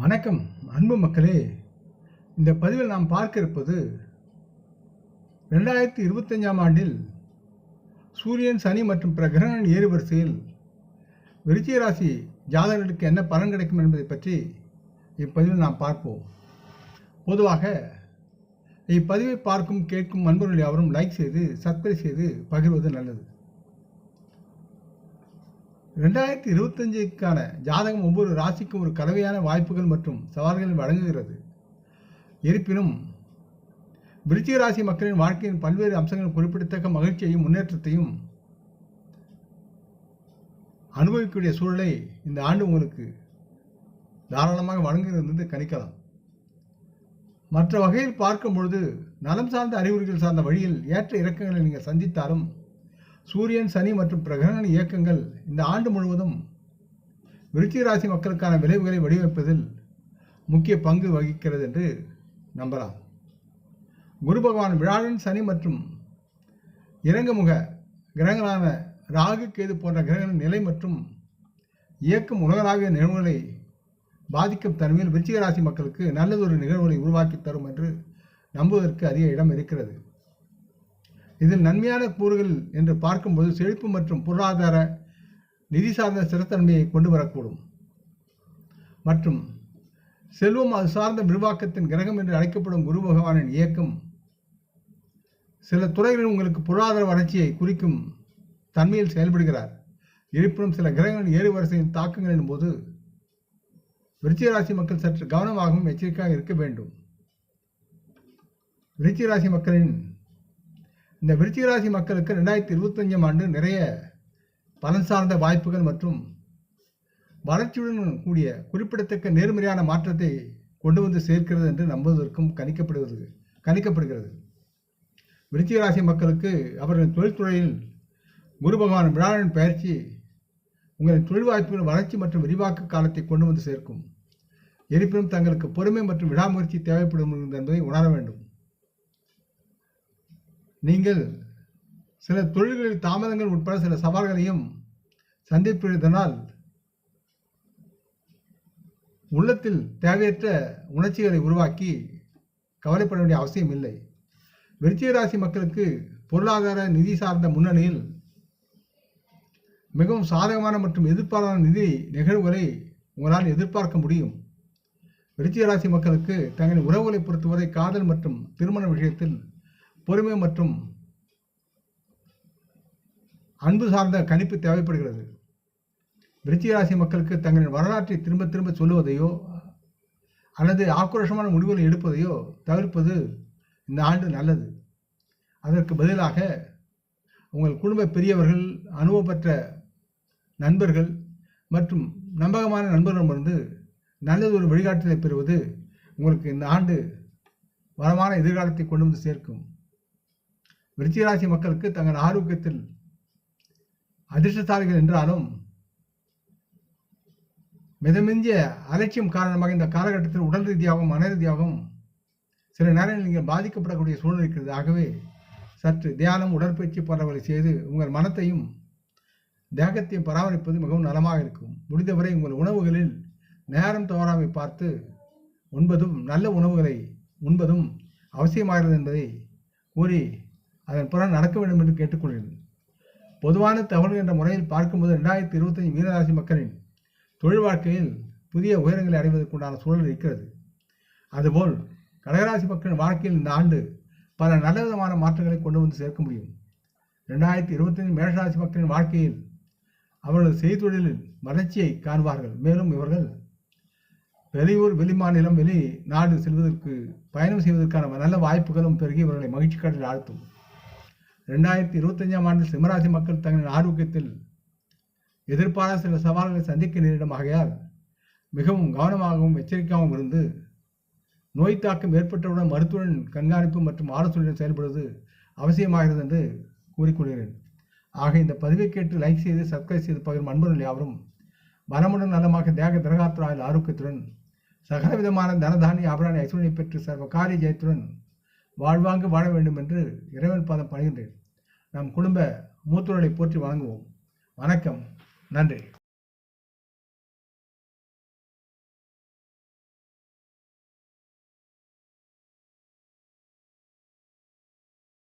வணக்கம் அன்பு மக்களே. இந்த பதிவில் நாம் பார்க்க இருப்பது ரெண்டாயிரத்தி இருபத்தஞ்சாம் ஆண்டில் சூரியன் சனி மற்றும் பிற கிரகங்களின் ஏறுவரிசையில் விருச்சிக ராசி ஜாதகர்களுக்கு என்ன பலன் கிடைக்கும் என்பதை பற்றி இப்பதிவில் நாம் பார்ப்போம். பொதுவாக இப்பதிவை பார்க்கும் கேட்கும் நண்பர்கள் யாவரும் லைக் செய்து சப்ஸ்கிரைப் செய்து பகிர்வது நல்லது. ரெண்டாயிரத்தி இருபத்தஞ்சுக்கான ஜாதகம் ஒவ்வொரு ராசிக்கும் ஒரு கலவையான வாய்ப்புகள் மற்றும் சவால்களை வழங்குகிறது. இருப்பினும் விருச்சிக ராசி மக்களின் வாழ்க்கையின் பல்வேறு அம்சங்கள் குறிப்பிடத்தக்க மகிழ்ச்சியையும் முன்னேற்றத்தையும் அனுபவிக்கக்கூடிய சூழலை இந்த ஆண்டு உங்களுக்கு தாராளமாக வழங்குகிறது கணிக்கலாம். மற்ற வகையில் பார்க்கும் பொழுது நலம் சார்ந்த அறிகுறிகள் சார்ந்த வழியில் ஏற்ற இறக்கங்களை நீங்கள் சந்தித்தாலும் சூரியன் சனி மற்றும் பிரகரண இயக்கங்கள் இந்த ஆண்டு முழுவதும் விருச்சிக ராசி மக்களுக்கான விளைவுகளை வடிவமைப்பதில் முக்கிய பங்கு வகிக்கிறது என்று நம்பலாம். குரு பகவான் விழாவின் சனி மற்றும் இறங்குமுக கிரகங்களான ராகு கேது போன்ற கிரகங்களின் நிலை மற்றும் இயக்கம் உலகளாவிய நிகழ்வுகளை பாதிக்கும் தன்மையில் விருச்சிக ராசி மக்களுக்கு நல்லதொரு நிகழ்வுகளை உருவாக்கி தரும் என்று நம்புவதற்கு அதிக இடம் இருக்கிறது. இதில் நன்மையான கூறுகள் என்று பார்க்கும்போது செழிப்பு மற்றும் பொருளாதார நிதி சார்ந்த ஸ்திரத்தன்மையை கொண்டு வரக்கூடும். மற்றும் செல்வம் அது சார்ந்த விரிவாக்கத்தின் கிரகம் என்று அழைக்கப்படும் குரு பகவானின் இயக்கம் சில துறைகளில் உங்களுக்கு பொருளாதார வளர்ச்சியை குறிக்கும் தன்மையில் செயல்படுகிறார். இருப்பினும் சில கிரகங்களின் ஏறு வரிசையின் தாக்கங்களின் போது விருச்சிக ராசி மக்கள் சற்று கவனமாகவும் எச்சரிக்கையாக இருக்க வேண்டும். விருச்சிக ராசி மக்களின் இந்த விருச்சிகராசி மக்களுக்கு ரெண்டாயிரத்தி இருபத்தஞ்சாம் ஆண்டு நிறைய பலன் சார்ந்த வாய்ப்புகள் மற்றும் வளர்ச்சியுடன் கூடிய குறிப்பிடத்தக்க நேர்மறையான மாற்றத்தை கொண்டு வந்து சேர்க்கிறது என்று நம்புவதற்கும் கணிக்கப்படுகிறது கணிக்கப்படுகிறது. விருச்சிகராசி மக்களுக்கு அவர்களின் தொழில்துறையில் குரு பகவான் விழாவின் பயிற்சி உங்களின் தொழில் வாய்ப்புகள் வளர்ச்சி மற்றும் விரிவாக்க காலத்தை கொண்டு வந்து சேர்க்கும். இருப்பினும் தங்களுக்கு பொறுமை மற்றும் விடாமுயற்சி தேவைப்படும் என்பதை உணர வேண்டும். நீங்கள் சில தொழில்களில் தாமதங்கள் உட்பட சில சவால்களையும் சந்திப்பதனால் உள்ளத்தில் தேவையற்ற உணர்ச்சிகளை உருவாக்கி கவலைப்பட வேண்டிய அவசியம் இல்லை. விருச்சிக ராசி மக்களுக்கு பொருளாதார நிதி சார்ந்த முன்னணியில் மிகவும் சாதகமான மற்றும் எதிர்பாராத நிதி நிகழ்வுகளை உங்களால் எதிர்பார்க்க முடியும். விருச்சிக ராசி மக்களுக்கு தங்களின் உறவுகளை பொறுத்தவரை காதல் மற்றும் திருமண விஷயத்தில் பொறுமை மற்றும் அன்பு சார்ந்த கணிப்பு தேவைப்படுகிறது. விருச்சிகராசி மக்களுக்கு தங்களின் வரலாற்றை திரும்ப திரும்ப சொல்லுவதையோ அல்லது ஆக்ரோஷமான முடிவுகளை எடுப்பதையோ தவிர்ப்பது இந்த ஆண்டு நல்லது. அதற்கு பதிலாக உங்கள் குடும்ப பெரியவர்கள் அனுபவம் பெற்ற நண்பர்கள் மற்றும் நம்பகமான நண்பர்களிடமிருந்து நல்லது ஒரு வழிகாட்டுதலை பெறுவது உங்களுக்கு இந்த ஆண்டு வளமான எதிர்காலத்தை கொண்டு வந்து சேர்க்கும். விருச்சிகராசி மக்களுக்கு தங்கள் ஆரோக்கியத்தில் அதிர்ஷ்டசாலிகள் என்றாலும் மிதமிஞ்சிய அலட்சியம் காரணமாக இந்த காலகட்டத்தில் உடல் ரீதியாகவும் மன ரீதியாகவும் சில நேரங்களில் நீங்கள் பாதிக்கப்படக்கூடிய சூழ்நிலை இருக்கிறது. ஆகவே சற்று தியானம் உடற்பயிற்சி போன்றவர்களை செய்து உங்கள் மனத்தையும் தேகத்தையும் பராமரிப்பது மிகவும் நலமாக இருக்கும். முடிந்தவரை உங்கள் உணவுகளில் நேரம் தவறாமை பார்த்து உண்பதும் நல்ல உணவுகளை உண்பதும் அவசியமாகிறது என்பதை கூறி அதன் புறம் நடக்க வேண்டும் என்று கேட்டுக்கொள்கிறது. பொதுவான தகவல் என்ற முறையில் பார்க்கும்போது ரெண்டாயிரத்தி இருபத்தஞ்சு மீனராசி மக்களின் தொழில் வாழ்க்கையில் புதிய உயரங்களை அடைவதற்குண்டான சூழல் இருக்கிறது. அதுபோல் கடகராசி மக்களின் வாழ்க்கையில் இந்த ஆண்டு பல நல்ல விதமான மாற்றங்களை கொண்டு வந்து சேர்க்க முடியும். ரெண்டாயிரத்தி இருபத்தஞ்சு மேஷராசி மக்களின் வாழ்க்கையில் அவர்களது செய்தொழிலில் வளர்ச்சியை காண்பார்கள். மேலும் இவர்கள் வெளியூர் வெளிமாநிலம் வெளி நாடு செல்வதற்கு பயணம் செய்வதற்கான நல்ல வாய்ப்புகளும் பெருகி இவர்களை மகிழ்ச்சி கடலில் ஆழ்த்தும். ரெண்டாயிரத்தி இருபத்தஞ்சாம் ஆண்டில் சிம்மராசி மக்கள் தங்களின் ஆரோக்கியத்தில் எதிர்பாராத சில சவால்களை சந்திக்க நேரிடும் ஆகையால் மிகவும் கவனமாகவும் எச்சரிக்கையாகவும் இருந்து நோய் தாக்கம் ஏற்பட்டவுடன் மருத்துவன் கண்காணிப்பு மற்றும் ஆலோசனையுடன் செயல்படுவது அவசியமாகிறது என்று கூறிக்கொள்கிறேன். ஆக இந்த பதிவை கேட்டு லைக் செய்து சப்ஸ்கிரைப் செய்து பகிரும் அன்பர்கள் யாவரும் வனமுடன் நலமாக தேக திரகாத்திராயில் ஆரோக்கியத்துடன் சகலவிதமான தனதானி தனதானிய ஆபரண ஐஸ்வர்யை பெற்று சர்வ காரிய ஜெயத்துடன் வாழ்வாங்கு வாழ வேண்டும் என்று இறைவன் பாதம் பணிகின்றேன். நம் குடும்ப மூத்தோர்களை போற்றி வணங்குவோம். வணக்கம். நன்றி.